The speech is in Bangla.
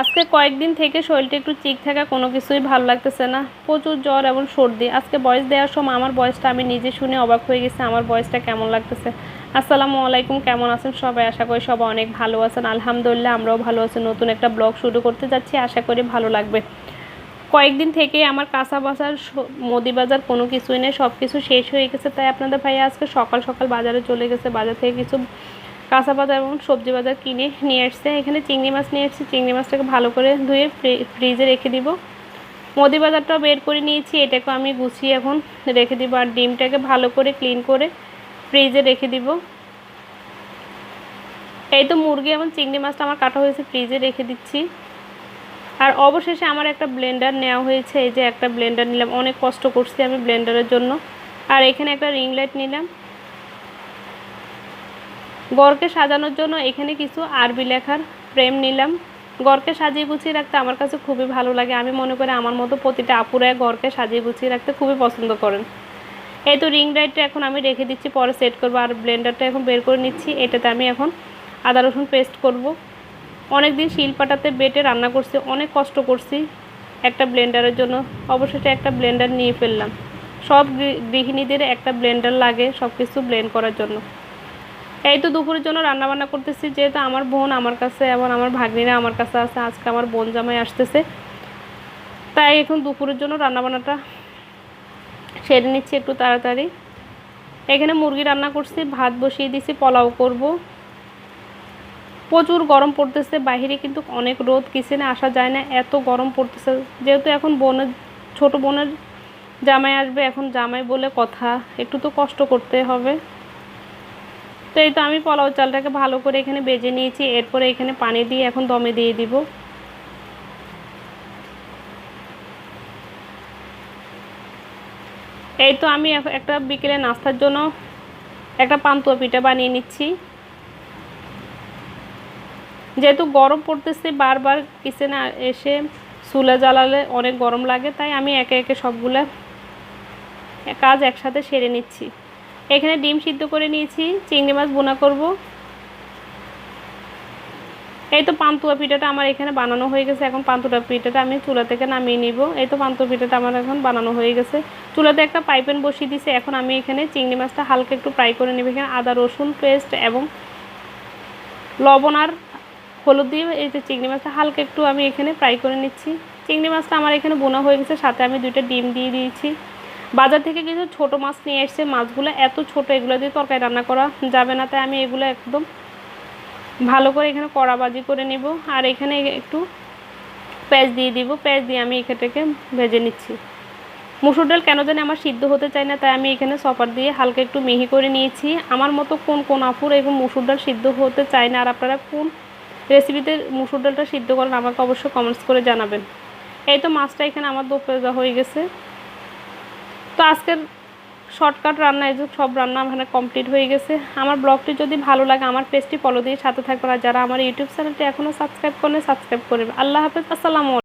আজকে কয়েকদিন থেকে শরীরটা একটু চিক থাকা, কোনো কিছুই ভালো লাগতেছে না। প্রচুর জ্বর এবং সর্দি। আজকে বয়স দেওয়ার সময় আমার বয়সটা আমি নিজে শুনে অবাক হয়ে গেছি, আমার বয়সটা কেমন লাগতেছে। আসসালামু আলাইকুম, কেমন আছেন সবাই? আশা করি সবাই অনেক ভালো আছেন। আলহামদুলিল্লাহ, আমরাও ভালো আছি। নতুন একটা ব্লগ শুরু করতে যাচ্ছি, আশা করি ভালো লাগবে। কয়েকদিন থেকে আমার কাঁচা বাজার বাজার কোনো কিছুই নেই সব কিছু শেষ হয়ে গেছে। তাই আপনাদের ভাইয়া আজকে সকাল সকাল বাজারে চলে গেছে। বাজার থেকে কিছু কাঁচা বাজার এবং সবজি বাজার কিনে নিয়ে আসছে। এখানে চিংড়ি মাছ নিয়ে এসেছি চিংড়ি মাছটাকে ভালো করে ধুয়ে ফ্রি- ফ্রিজে রেখে দিব। মুদি বাজারটাও বের করে নিয়েছি। এটাকে আমি গুছিয়ে এখন রেখে দিব আর ডিমটাকে ভালো করে ক্লিন করে ফ্রিজে রেখে দিব। এই তো মুরগি এবং চিংড়ি মাছটা আমার কাটা হয়েছে ফ্রিজে রেখে দিচ্ছি। আর অবশেষে আমার একটা ব্লেন্ডার নেওয়া হয়েছে। এই যে একটা ব্লেন্ডার নিলাম। অনেক কষ্ট করছি আমি ব্লেন্ডারের জন্য। আর এখানে একটা রিং লাইট নিলাম। গড়কে সাজানোর জন্য এখানে কিছু আরবি লেখার ফ্রেম নিলাম। গড়কে সাজিয়ে গুছিয়ে রাখতে আমার কাছে খুবই ভালো লাগে। আমি মনে করি আমার মতো প্রতিটা আপুরায় গড়কে সাজিয়ে গুছিয়ে রাখতে খুবই পছন্দ করেন। এই তো রিং লাইটটা এখন আমি রেখে দিচ্ছি, পরে সেট করব আর ব্লেন্ডারটা এখন বের করে নিচ্ছি। এটাতে আমি এখন আদা, রসুন পেস্ট করব। অনেক দিন শিলপাটাতে বেটে রান্না করছি, অনেক কষ্ট করছি একটা ব্লেন্ডারের জন্য। অবশেষে একটা ব্লেন্ডার নিয়ে ফেললাম। সব গৃহিণীদের একটা ব্লেন্ডার লাগে সব কিছু ব্লেন্ড করার জন্য। এই তো দুপুরের জন্য রান্না বান্না করতেছি, যেহেতু আমার বোন আমার কাছে এবং আমার ভাগ্নিরা আমার কাছে আছে, আজকে আমার বোন জামাই আসতেছে। তাই এখন দুপুরের জন্য রান্না বান্নাটা সেরে নিচ্ছি একটু তাড়াতাড়ি। এখানে মুরগি রান্না করছি, ভাত বসিয়ে দিছি পোলাও করব। প্রচুর গরম পড়তেছে, বাইরে কিন্তু অনেক রোদ, কিচেনে আসা যায় না, এত গরম পড়তেছে। যেহেতু এখন বোনের, ছোট বোনের জামাই আসবে, এখন জামাই বলে কথা, একটু তো কষ্ট করতে হবে। তো এই তো আমি পোলাও চালটাকে ভালো করে এখানে বেজে নিয়েছি, এরপরে এখানে পানি দিয়ে এখন দমে দিয়ে দিব। এই তো আমি একটা বিকেলে নাস্তার জন্য একটা পান্তুয়া পিঠা বানিয়ে নিচ্ছি। যেহেতু গরম পড়তেছে, বারবার কিচেনে এসে চুলা জ্বালালে অনেক গরম লাগে, তাই আমি একে একে সবগুলো কাজ একসাথে সেরে নিচ্ছি। এখানে ডিম সিদ্ধ করে নিয়েছি, চিংড়ি মাছ বোনা করব। এই তো পান্তুয়া পিঠাটা আমার এখানে বানানো হয়ে গেছে। এখন পান্তুয়া পিঠাটা আমি চুলা থেকে নামিয়ে নিব। এই তো পান্তুয়া পিঠাটা আমার এখন বানানো হয়ে গেছে। চুলাতে একটা পাইপেন বসিয়ে দিয়েছি। এখন আমি এখানে চিংড়ি মাছটা হালকা একটু ফ্রাই করে নেব। এখানে আদা, রসুন পেস্ট এবং লবণ আর হলুদ দিয়ে এই যে চিংড়ি মাছটা হালকা একটু আমি এখানে ফ্রাই করে নিচ্ছি। চিংড়ি মাছটা আমার এখানে বোনা হয়ে গেছে। সাথে আমি দুইটা ডিম দিয়ে দিয়েছি। বাজার থেকে কিছু ছোট মাছ নিয়ে এসছে। মাছগুলো এত ছোট, এগুলো দিয়ে তরকারি রান্না করা যাবে না, তাই আমি এগুলো একদম ভালো করে এখানে কড়াবাজি করে নেব। আর এখানে একটু পেঁয়াজ দিয়ে দিব। পেঁয়াজ দিয়ে আমি এখানটাকে ভেজে নিচ্ছি। মুসুর ডাল কেন জানি আমার সিদ্ধ হতে চায় না, তাই আমি এখানে সপার দিয়ে হালকা একটু মিহি করে নিয়েছি। আমার মতো কোন কোন আফুর এবং মুসুর ডাল সিদ্ধ হতে চায় না, আর আপনারা কোন রেসিপিতে মুসুর ডালটা সিদ্ধ করেন আমাকে অবশ্যই কমেন্টস করে জানাবেন। এই তো মাছটা এখানে আমার দো পেঁজা হয়ে গেছে। তো আজকের শর্টকাট রান্না, এই সব রান্না এখানে কমপ্লিট হয়ে গেছে। আমার ব্লগটি যদি ভালো লাগে, আমার পেজটি ফলো দিয়ে সাথে থাকবেন। আর যারা আমার ইউটিউব চ্যানেলটি এখনও সাবস্ক্রাইব করলে সাবস্ক্রাইব করবে আল্লাহ হাফেজ, আসসালামু